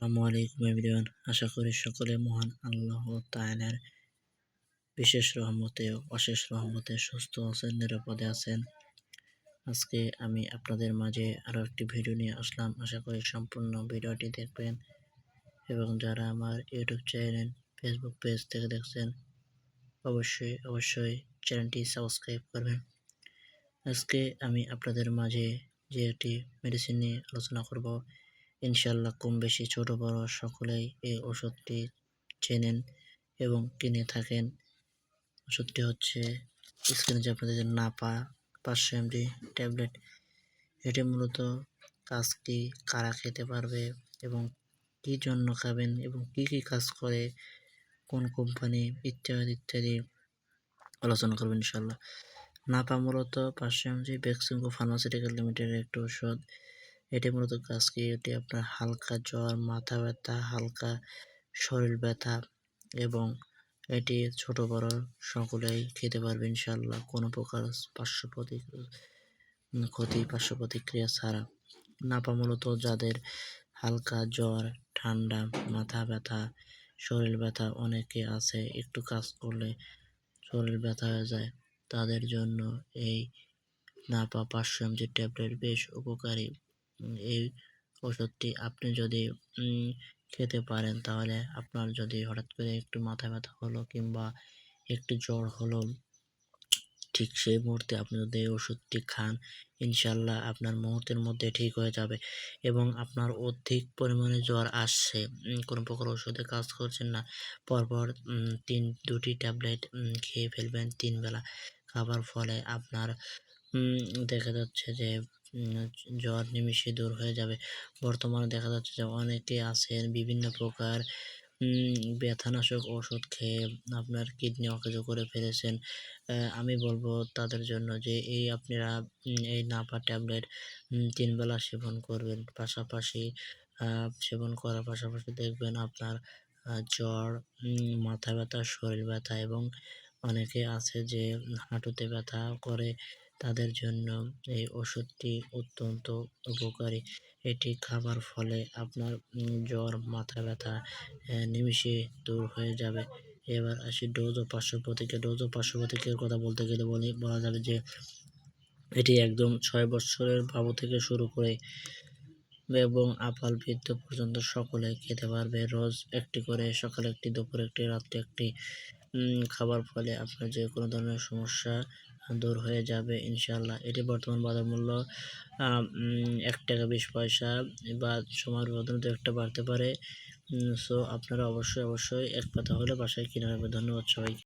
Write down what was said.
আসসালামু আলাইকুম, এভরিওয়ান। আশা করি সকলে মহান আল্লাহ তাআলার বিশেষ রহমতে অশেষ রহমতে সুস্থ আছেন, নিরাপদে আছেন। আজকে আমি আপনাদের মাঝে আরও একটি ভিডিও নিয়ে আসলাম। আশা করি সম্পূর্ণ ভিডিওটি দেখবেন এবং যারা আমার ইউটিউব চ্যানেল, ফেসবুক পেজ থেকে দেখছেন, অবশ্যই অবশ্যই চ্যানেলটি সাবস্ক্রাইব করবেন। আজকে আমি আপনাদের মাঝে যে একটি মেডিসিন নিয়ে আলোচনা করব ইনশাল্লাহ কম বেশি ছোট বড় সকলেই এই ওষুধটি চেনেন এবং কিনে থাকেন। ওষুধটি হচ্ছে স্ক্রিনে যে আপনাদের নাপা পাঁচশো এমডি ট্যাবলেট, এটি মূলত কাজটি কারা খেতে পারবে এবং কী জন্য খাবেন এবং কি কি কাজ করে, কোন কোম্পানি ইত্যাদি ইত্যাদি আলোচনা করবেন ইনশাল্লাহ। নাপা মূলত পাঁচশো এমজি ভ্যাকসিনকো ফার্মাসিউটিক্যাল লিমিটেডের একটি ওষুধ। এটি মূলত কাজ কি এটি আপনার হালকা জ্বর, মাথা ব্যথা, হালকা শরীর ব্যথা এবং এটি ছোট বড় সকলেই খেতে পারবে ইনশাল্লাহ কোনো প্রকার পার্শ্ব ক্ষতি, পার্শ্ব প্রতিক্রিয়া ছাড়া। নাপা মূলত যাদের হালকা জ্বর, ঠান্ডা, মাথা ব্যথা, শরীর ব্যথা অনেকে আছে, একটু কাজ করলে শরীর ব্যথা হয়ে যায়, তাদের জন্য এই নাপা পাঁচশো এমজি ট্যাবলেট বেশ উপকারী। এই ওষুধটি আপনি যদি খেতে পারেন তাহলে আপনার যদি হঠাৎ করে একটু মাথা ব্যথা হলো কিংবা একটু জ্বর হলো, ঠিক সেই মুহূর্তে আপনি যদি এই ওষুধটি খান, ইনশাল্লাহ আপনার মুহূর্তের মধ্যে ঠিক হয়ে যাবে এবং আপনার অধিক পরিমাণে জ্বর আসছে। কোনো প্রকার ওষুধে কাজ করছেন না। পরপর তিন, দুটি ট্যাবলেট খেয়ে ফেলবেন তিন বেলা খাবার ফলে আপনার দেখা যাচ্ছে যে জ্বর নিমিষে দূর হয়ে যাবে। বর্তমানে দেখা যাচ্ছে যে অনেকে আছেন বিভিন্ন প্রকার ব্যথানাশক ওষুধ খেয়ে আপনার কিডনি অকেজ করে ফেলেছেন। আমি বলব তাদের জন্য যে এই আপনারা এই নাপা ট্যাবলেট তিনবেলা সেবন করবেন। পাশাপাশি সেবন করার পাশাপাশি দেখবেন আপনার জ্বর মাথা ব্যথা, শরীর ব্যথা এবং অনেকে আছে যে হাঁটুতে ব্যথা করে তাদের জন্য এই ওষুধটি অত্যন্ত উপকারী। এটি খাবার ফলে আপনার জ্বর, মাথা ব্যথা নিমিষে দূর হয়ে যাবে। এবার আসি ডোজ ও পার্শ্ব ডোজ ও পার্শ্ব কথা বলতে গেলে বলি, বলা যাবে যে এটি একদম ছয় বছরের বাবু থেকে শুরু করে এবং আপাল বৃদ্ধ পর্যন্ত সকলে খেতে পারবে। রোজ একটি করে, সকালে একটি, দুপুর একটি, রাত্রে একটি। খাবার ফলে আপনার যে কোনো ধরনের সমস্যা দূর হয়ে যাবে ইনশাল্লাহ এটি বর্তমান বাজার মূল্য এক টাকা বিশ পয়সা বা সময়ের দু একটা বাড়তে পারে। সো আপনারা অবশ্যই অবশ্যই এক পাতা হলে বাসায় কিনে নেবেন ধন্যবাদ সবাই